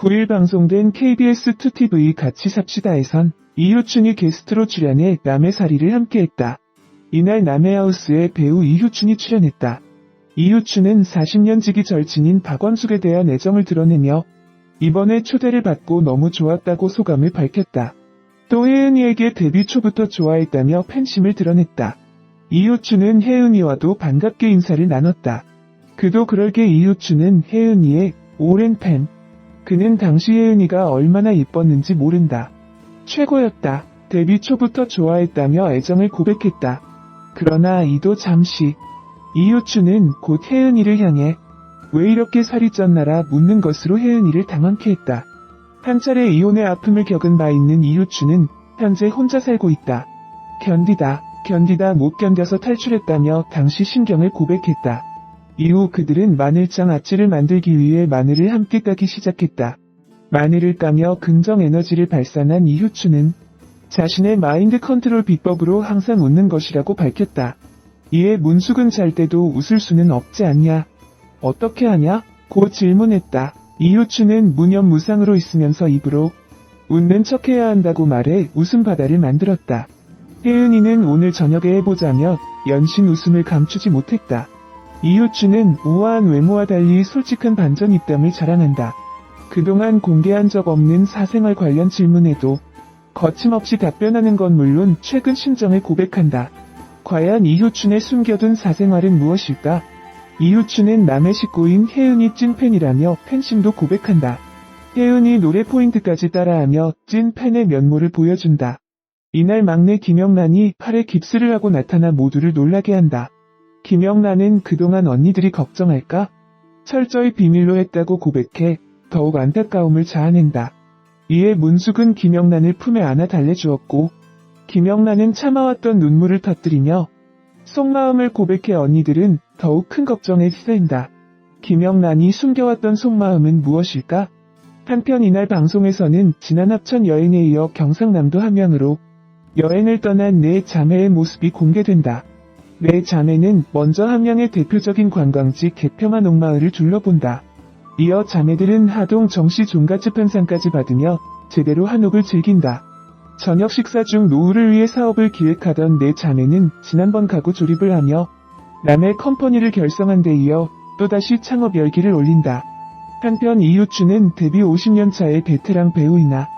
9일 방송된 KBS 2TV 같이 삽시다에선 이효춘이 게스트로 출연해 남해살이를 함께했다. 이날 남해하우스에 배우 이효춘이 출연했다. 이효춘은 40년 지기 절친인 박원숙에 대한 애정을 드러내며 이번에 초대를 받고 너무 좋았다고 소감을 밝혔다. 또 혜은이에게 데뷔 초부터 좋아했다며 팬심을 드러냈다. 이효춘은 혜은이와도 반갑게 인사를 나눴다. 그도 그럴게 이효춘은 혜은이의 오랜 팬. 그는 당시 혜은이가 얼마나 이뻤는지 모른다. 최고였다. 데뷔 초부터 좋아했다며 애정을 고백했다. 그러나 이도 잠시 이효춘은 곧 혜은이를 향해 왜 이렇게 살이 쪘나라 묻는 것으로 혜은이를 당황케 했다. 한 차례 이혼의 아픔을 겪은 바 있는 이효춘은 현재 혼자 살고 있다. 견디다, 견디다 못 견뎌서 탈출했다며 당시 심경을 고백했다. 이후 그들은 마늘장 아찌를 만들기 위해 마늘을 함께 까기 시작했다. 마늘을 까며 긍정 에너지를 발산한 이효춘은 자신의 마인드 컨트롤 비법으로 항상 웃는 것이라고 밝혔다. 이에 문숙은 잘 때도 웃을 수는 없지 않냐? 어떻게 하냐? 고 질문했다. 이효춘은 무념무상으로 있으면서 입으로 웃는 척 해야 한다고 말해 웃음 바다를 만들었다. 혜은이는 오늘 저녁에 해보자며 연신 웃음을 감추지 못했다. 이효춘은 우아한 외모와 달리 솔직한 반전 입담을 자랑한다. 그동안 공개한 적 없는 사생활 관련 질문에도 거침없이 답변하는 건 물론 최근 심정을 고백한다. 과연 이효춘의 숨겨둔 사생활은 무엇일까? 이효춘은 남의 식구인 혜은이 찐팬이라며 팬심도 고백한다. 혜은이 노래 포인트까지 따라하며 찐 팬의 면모를 보여준다. 이날 막내 김영란이 팔에 깁스를 하고 나타나 모두를 놀라게 한다. 김영란은 그동안 언니들이 걱정할까? 철저히 비밀로 했다고 고백해 더욱 안타까움을 자아낸다. 이에 문숙은 김영란을 품에 안아 달래주었고 김영란은 참아왔던 눈물을 터뜨리며 속마음을 고백해 언니들은 더욱 큰 걱정에 휩싸인다. 김영란이 숨겨왔던 속마음은 무엇일까? 한편 이날 방송에서는 지난 합천 여행에 이어 경상남도 함양으로 여행을 떠난 네 자매의 모습이 공개된다. 네 자매는 먼저 함양의 대표적인 관광지 개평한 옥마을을 둘러본다. 이어 자매들은 하동 정시 종가집 현상까지 받으며 제대로 한옥을 즐긴다. 저녁 식사 중 노후를 위해 사업을 기획하던 네 자매는 지난번 가구 조립을 하며 남의 컴퍼니를 결성한 데 이어 또다시 창업 열기를 올린다. 한편 이효춘은 데뷔 50년 차의 베테랑 배우이나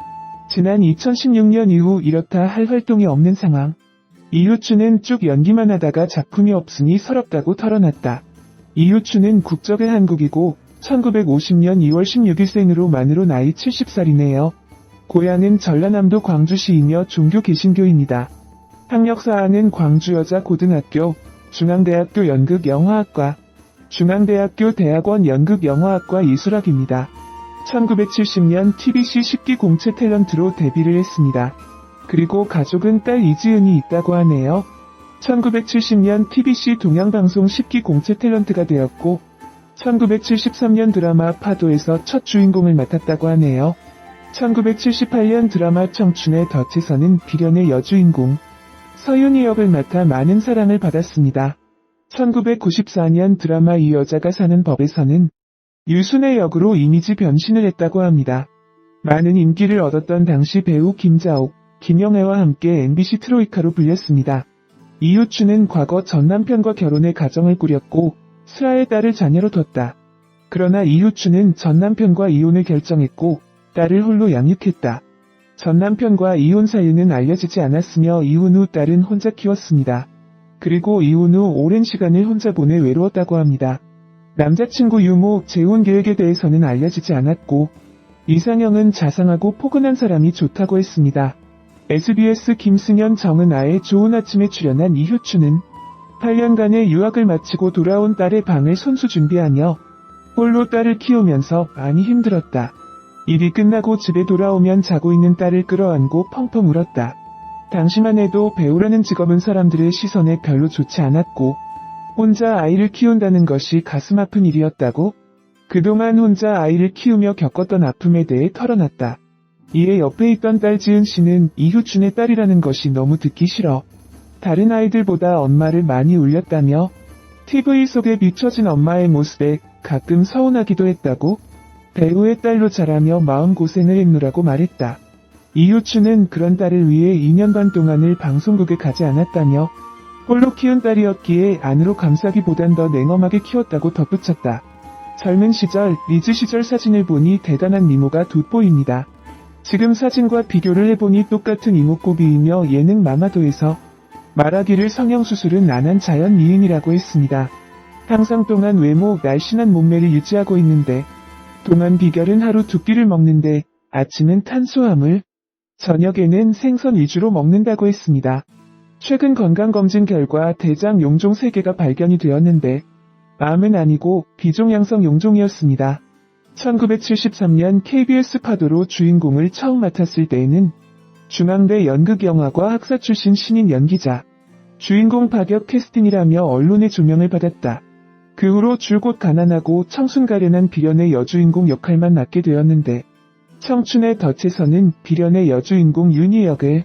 지난 2016년 이후 이렇다 할 활동이 없는 상황. 이효춘은 쭉 연기만 하다가 작품이 없으니 서럽다고 털어놨다. 이효춘은 국적은 한국이고 1950년 2월 16일생으로 만으로 나이 70살이네요. 고향은 전라남도 광주시이며 종교 개신교입니다. 학력 사항은 광주여자고등학교, 중앙대학교 연극영화학과, 중앙대학교 대학원 연극영화학과 예술학입니다. 1970년 TBC 10기 공채 탤런트로 데뷔를 했습니다. 그리고 가족은 딸 이지은이 있다고 하네요. 1970년 TBC 동양방송 10기 공채 탤런트가 되었고 1973년 드라마 파도에서 첫 주인공을 맡았다고 하네요. 1978년 드라마 청춘의 덫에서는 비련의 여주인공 서윤희 역을 맡아 많은 사랑을 받았습니다. 1994년 드라마 이 여자가 사는 법에서는 유순의 역으로 이미지 변신을 했다고 합니다. 많은 인기를 얻었던 당시 배우 김자옥, 김영애와 함께 MBC 트로이카로 불렸습니다. 이효춘은 과거 전 남편과 결혼해 가정을 꾸렸고 슬아의 딸을 자녀로 뒀다. 그러나 이효춘은 전 남편과 이혼을 결정했고 딸을 홀로 양육했다. 전 남편과 이혼 사유는 알려지지 않았으며 이혼 후 딸은 혼자 키웠습니다. 그리고 이혼 후 오랜 시간을 혼자 보내 외로웠다고 합니다. 남자친구 유모 재혼 계획에 대해서는 알려지지 않았고 이상형은 자상하고 포근한 사람이 좋다고 했습니다. SBS 김승현 정은아의 좋은 아침에 출연한 이효춘은 8년간의 유학을 마치고 돌아온 딸의 방을 손수 준비하며 홀로 딸을 키우면서 많이 힘들었다. 일이 끝나고 집에 돌아오면 자고 있는 딸을 끌어안고 펑펑 울었다. 당시만 해도 배우라는 직업은 사람들의 시선에 별로 좋지 않았고 혼자 아이를 키운다는 것이 가슴 아픈 일이었다고 그동안 혼자 아이를 키우며 겪었던 아픔에 대해 털어놨다. 이에 옆에 있던 딸 지은 씨는 이효춘의 딸이라는 것이 너무 듣기 싫어. 다른 아이들보다 엄마를 많이 울렸다며 TV 속에 비춰진 엄마의 모습에 가끔 서운하기도 했다고 배우의 딸로 자라며 마음고생을 했노라고 말했다. 이효춘은 그런 딸을 위해 2년 반 동안을 방송국에 가지 않았다며 홀로 키운 딸이었기에 안으로 감싸기보단 더 냉엄하게 키웠다고 덧붙였다. 젊은 시절, 리즈 시절 사진을 보니 대단한 미모가 돋보입니다. 지금 사진과 비교를 해보니 똑같은 이목구비이며 예능 마마도에서 말하기를 성형수술은 안 한 자연 미인이라고 했습니다. 항상 동안 외모, 날씬한 몸매를 유지하고 있는데 동안 비결은 하루 두 끼를 먹는데 아침은 탄수화물, 저녁에는 생선 위주로 먹는다고 했습니다. 최근 건강검진 결과 대장 용종 3개가 발견이 되었는데 암은 아니고 비종양성 용종이었습니다. 1973년 KBS 파도로 주인공을 처음 맡았을 때에는 중앙대 연극영화과 학사 출신 신인 연기자, 주인공 파격 캐스팅이라며 언론의 조명을 받았다. 그 후로 줄곧 가난하고 청순 가련한 비련의 여주인공 역할만 맡게 되었는데 청춘의 덫에서는 비련의 여주인공 윤희 역을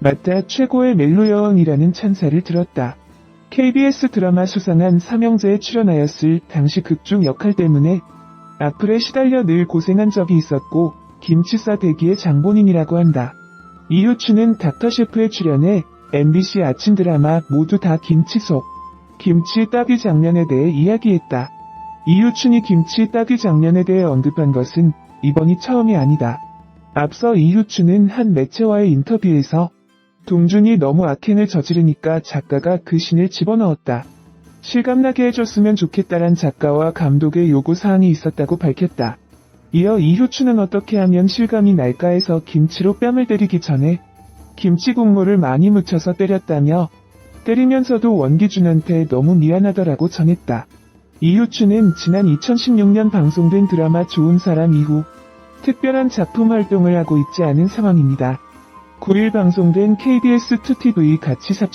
맡아 최고의 멜로 여왕이라는 찬사를 들었다. KBS 드라마 수상한 삼형제에 출연하였을 당시 극중 역할 때문에 악플에 시달려 늘 고생한 적이 있었고 김치싸 대기의 장본인이라고 한다. 이효춘은 닥터셰프에 출연해 MBC 아침 드라마 모두 다 김치 속 김치 따귀 장면에 대해 이야기했다. 이효춘이 김치 따귀 장면에 대해 언급한 것은 이번이 처음이 아니다. 앞서 이효춘은 한 매체와의 인터뷰에서 동준이 너무 악행을 저지르니까 작가가 그 신을 집어넣었다. 실감나게 해줬으면 좋겠다란 작가와 감독의 요구 사항이 있었다고 밝혔다. 이어 이효춘은 어떻게 하면 실감이 날까 해서 김치로 뺨을 때리기 전에 김치 국물을 많이 묻혀서 때렸다며 때리면서도 원기준한테 너무 미안하더라고 전했다. 이효춘은 지난 2016년 방송된 드라마 좋은 사람 이후 특별한 작품 활동을 하고 있지 않은 상황입니다. 9일 방송된 KBS 2TV 같이 삽